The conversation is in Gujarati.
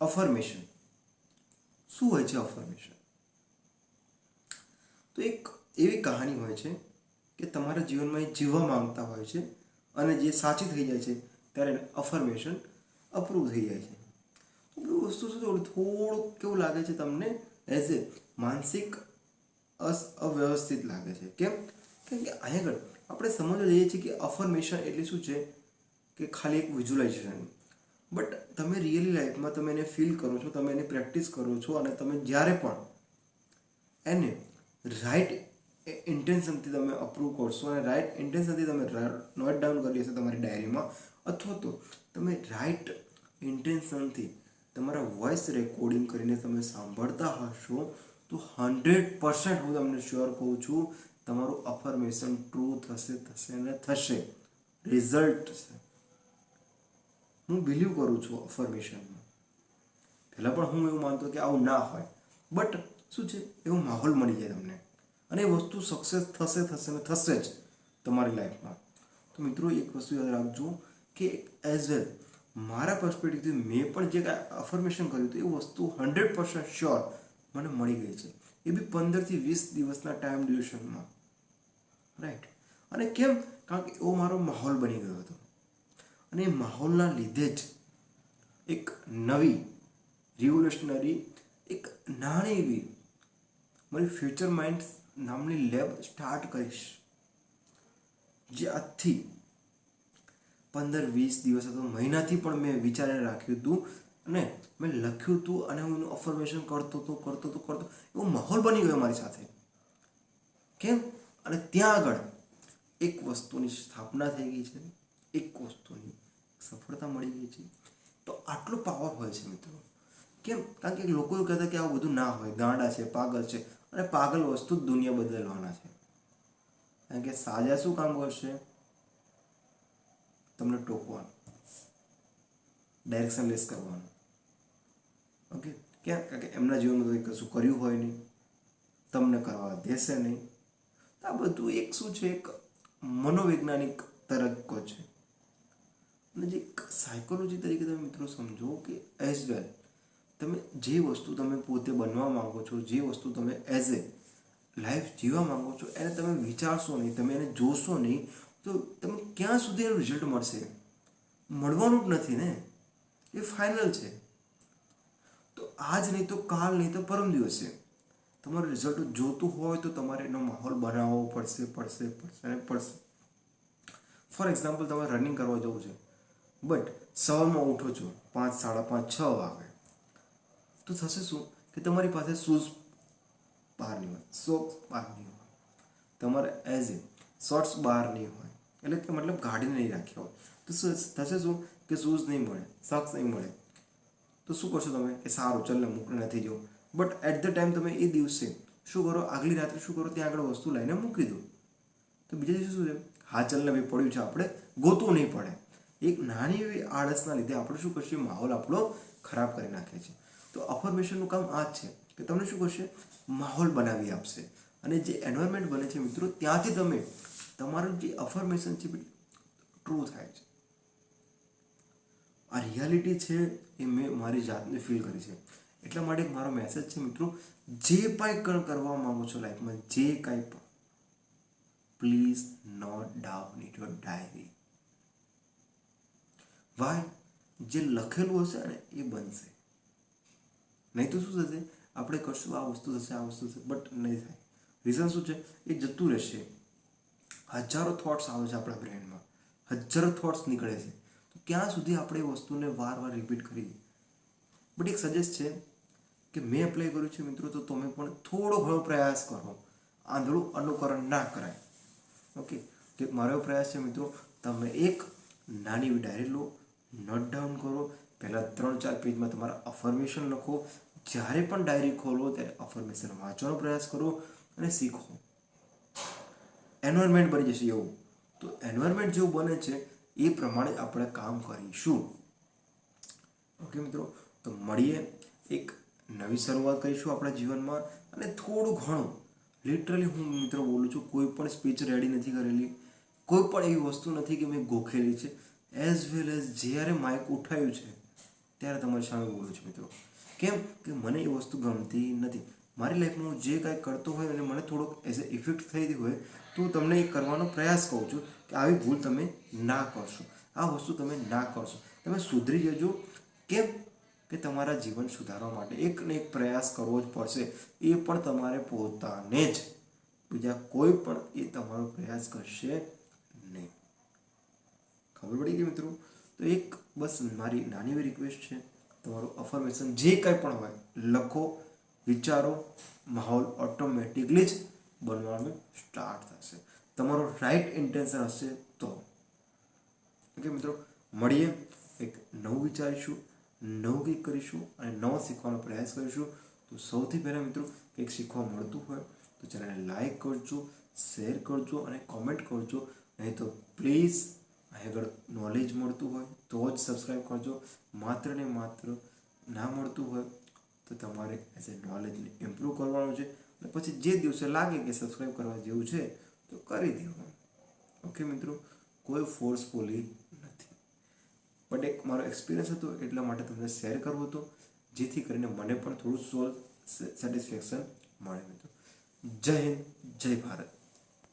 અફર્મેશન શું હોય છે અફર્મેશન તો એક એવી કહાની હોય છે કે તમારા જીવનમાં એ જીવવા માંગતા હોય છે અને જે સાચી થઈ જાય છે ત્યારે અફર્મેશન અપ્રૂવ થઈ જાય છે. તો બધું વસ્તુ શું થોડું થોડુંક કેવું લાગે છે તમને? એઝ એ માનસિક અસ અવ્યવસ્થિત લાગે છે. કેમ? કેમ કે અહીંયા આગળ આપણે સમજવા જઈએ છીએ કે અફર્મેશન એટલે શું છે? કે ખાલી એક વિઝ્યુલાઇઝેશન બટ તમે રિયલી લાઈફમાં તમે એને ફીલ કરો છો, તમે એને પ્રેક્ટિસ કરો છો અને તમે જ્યારે પણ એને રાઈટ ઇન્ટેન્શનથી તમે અપ્રૂવ કરશો અને રાઈટ ઇન્ટેન્શનથી તમે નોટ ડાઉન કરી હશે તમારી ડાયરીમાં અથવા તો તમે રાઈટ ઇન્ટેન્શનથી તમારા વોઇસ રેકોર્ડિંગ કરીને તમે સાંભળતા હશો, તો હંડ્રેડ પર્સન્ટ હું તમને શ્યોર કહું છું, તમારું અફર્મેશન ટ્રુ થશે થશે અને થશે. રિઝલ્ટ થશે. હું બિલીવ કરું છું અફર્મેશનમાં પહેલાં પણ હું એવું માનતો કે આવું ના હોય. બટ શું છે? એવો માહોલ મળી જાય તમને. અને એ વસ્તુ સક્સેસ થશે થશે ને થશે જ તમારી લાઈફમાં તો મિત્રો, એક વસ્તુ યાદ રાખજો કે એઝ વેલ મારા પર્સપેક્ટિવથી મેં પણ જે કાંઈ અફર્મેશન કર્યું હતું, એ વસ્તુ હંડ્રેડ પર્સન્ટ શ્યોર મને મળી ગઈ છે. એ બી પંદરથી વીસ દિવસના ટાઈમ ડ્યુરેશનમાં રાઈટ અને કેમ? કારણ કે એવો મારો માહોલ બની ગયો હતો. અને એ માહોલના લીધે જ એક નવી રિવોલ્યુશનરી એક નાની એવી મારી ફ્યુચર માઇન્ડ નામની લેબ સ્ટાર્ટ કરીશ. જે આજથી પંદર, વીસ દિવસ અથવા મહિનાથી પણ મેં વિચારીને રાખ્યું હતું અને મેં લખ્યું હતું અને હું એનું અફર્મેશન કરતો હતો કરતો હતો, કરતો એવો માહોલ બની ગયો મારી સાથે. કેમ? અને ત્યાં આગળ એક વસ્તુની સ્થાપના થઈ ગઈ છે. એક વસ્તુની સફળતા મળી ગઈ છે. તો આટલો પાવર હોય છે મિત્રો. કેમ? કારણ કે લોકો એવું કહેતા કે આવું બધું ના હોય. ગાંડા છે, પાગલ છે અને પાગલ વસ્તુ જ દુનિયા બદલવાના છે. કારણ કે સાજા શું કામ કરશે? તમને ટોકવાનું. ડાયરેક્શન લેસ કરવાનું. ઓકે ક્યાં કારણ કે એમના જીવનમાં કંઈ કશું કર્યું હોય નહીં. તમને કરવા દેશે નહીં. આ બધું એક શું છે? એક મનોવૈજ્ઞાનિક તરક્કો છે. અને જે સાયકોલોજી તરીકે તમે મિત્રો સમજો કે એઝ વેલ તમે જે વસ્તુ તમે પોતે બનવા માગો છો, જે વસ્તુ તમે એઝ એ લાઈફ જીવવા માંગો છો, એને તમે વિચારશો નહીં, તમે એને જોશો નહીં, તો તમે ક્યાં સુધી એનું રિઝલ્ટ મળશે? મળવાનું જ નથી ને? એ ફાઇનલ છે. તો આજ નહીં તો કાલ નહીં તો પરમ દિવસે. તમારું રિઝલ્ટ જોતું હોય તો તમારે એનો માહોલ બનાવવો પડશે પડશે પડશે, અને પડશે. ફોર એક્ઝામ્પલ તમારે રનિંગ કરવા જવું છે. બટ સવારમાં ઉઠો છો પાંચ, સાડા પાંચ, છ વાગે. તો થશે શું? કે તમારી પાસે શૂઝ બહારની હોય સોક્સ બહારની હોય. તમારે એઝ એ શોર્ટ્સ બહારની હોય. એટલે કે મતલબ ગાડીને નહીં રાખ્યા હોય. તો શું થશે? શું? કે શૂઝ નહીં મળે સોક્સ નહીં મળે. તો શું કરશો તમે? કે સારું, ચાલ ને મૂકને નથી જવું બટ એટ ધ ટાઈમ તમે એ દિવસે શું કરો? આગલી રાત્રે શું કરો? ત્યાં આગળ વસ્તુ લઈને મૂકી દો. તો બીજા દિવસે શું છે? હા ચાલને ભાઈ, પડ્યું છે આપણે. ગોતવું નહીં પડે. એક નાની એવી આળસના લીધે આપણે શું કરશે? માહોલ આપણો ખરાબ કરી નાખે છે. તો અફર્મેશનનું કામ આ જ છે કે તમને શું કરશે? માહોલ બનાવી આપશે. અને જે એન્વાયરમેન્ટ બને છે મિત્રો, ત્યાંથી તમે તમારું જે અફર્મેશન છે ટ્રુ થાય છે. આ રિયાલિટી છે એ મેં મારી જાતને ફીલ કરી છે. એટલા માટે મારો મેસેજ છે મિત્રો, જે કાંઈ કણ કરવા માંગો છો લાઈફમાં જે કાંઈ પણ please note down it your diary why, જે લખેલું હશે ને, એ બનશે. નહીં તો શું થશે? આપણે કરશું આ વસ્તુ થશે, આ વસ્તુ થશે, બટ નહીં થાય. રીઝન શું છે? એ જતું રહેશે. હજારો થોટ્સ આવે છે આપણા બ્રેનમાં હજારો થોટ્સ નીકળે છે. તો ક્યાં સુધી આપણે એ વસ્તુને વાર વાર રિપીટ કરીએ? બટ એક સજેસ્ટ છે કે મેં એપ્લાય કર્યું છે મિત્રો, તો તમે પણ થોડો ઘણો પ્રયાસ કરો. આંધળું અનુકરણ ના કરાય. ઓકે તો મારો પ્રયાસ છે મિત્રો, તમે એક નાની ડાયરી લો નોટ ડાઉન કરો. પહેલાં ત્રણ ચાર પેજમાં તમારા અફર્મેશન લખો. જ્યારે પણ ડાયરી ખોલો ત્યારે અફર્મેશન વાંચવાનો પ્રયાસ કરો અને શીખો. એન્વાયરમેન્ટ બની જશે એવું. તો એન્વાયરમેન્ટ જેવું બને છે, એ પ્રમાણે આપણે કામ કરીશું. ઓકે મિત્રો, તો મળીએ એક નવી શરૂઆત કરીશું આપણા જીવનમાં. અને થોડું ઘણું. લિટરલી હું મિત્રો બોલું છું, કોઈ પણ સ્પીચ રેડી નથી કરેલી. કોઈ પણ એવી વસ્તુ નથી કે મેં ગોખેલી છે. એઝ વેલ એઝ જ્યારે માઇક ઉઠાયું છે, ત્યારે તમારી સામે બોલું છું મિત્રો. કેમ કે મને એ વસ્તુ ગમતી નથી. મારી લાઈફમાં હું જે કાંઈ કરતો હોય અને મને થોડોક એઝ એ ઇફેક્ટ થઈ હોય, તો તમને એ કરવાનો પ્રયાસ કરું છું કે આવી ભૂલ તમે ના કરશો. આ વસ્તુ તમે ના કરશો. તમે સુધરી જજો. કેમ કે તમારા જીવન સુધારવા માટે એક ને એક પ્રયાસ કરવો જ પડશે. એ પણ તમારે પોતાને જ. બીજા કોઈ પણ એ તમારો પ્રયાસ કરશે નહીં. ખબર પડી ગઈ મિત્રો તો એક બસ મારી નાની એવી રિક્વેસ્ટ છે. તમારું અફર્મેશન જે કંઈ પણ હોય, લખો, વિચારો, માહોલ ઓટોમેટિકલી જ બનવાનું સ્ટાર્ટ થશે. તમારો રાઈટ ઇન્ટેન્શન હશે તો. ઓકે મિત્રો, મળીએ, એક નવું વિચારીશું, નવું કંઈક કરીશું અને નવો શીખવાનો પ્રયાસ કરીશું. તો સૌથી પહેલાં મિત્રો, કંઈક શીખવા મળતું હોય તો ચેનલને લાઈક કરજો શેર કરજો અને કોમેન્ટ કરજો. નહીં તો પ્લીઝ આગળ નોલેજ મળતું હોય, તો જ સબસ્ક્રાઈબ કરજો. માત્ર ને માત્ર ના મળતું હોય, તો તમારે એઝ એ નોલેજને ઇમ્પ્રૂવ કરવાનું છે. અને પછી જે દિવસે લાગે કે સબસ્ક્રાઈબ કરવા જેવું છે, તો કરી દેવાનું ઓકે મિત્રો? કોઈ ફોર્સફુલી નથી. બટ એક મારો એક્સપિરિયન્સ હતો, એટલા માટે તમને શેર કરવો હતો, જેથી કરીને મને પણ થોડું સોલ સેટિસ્ફેક્શન મળે, મિત્રો. જય હિન્દ, જય ભારત.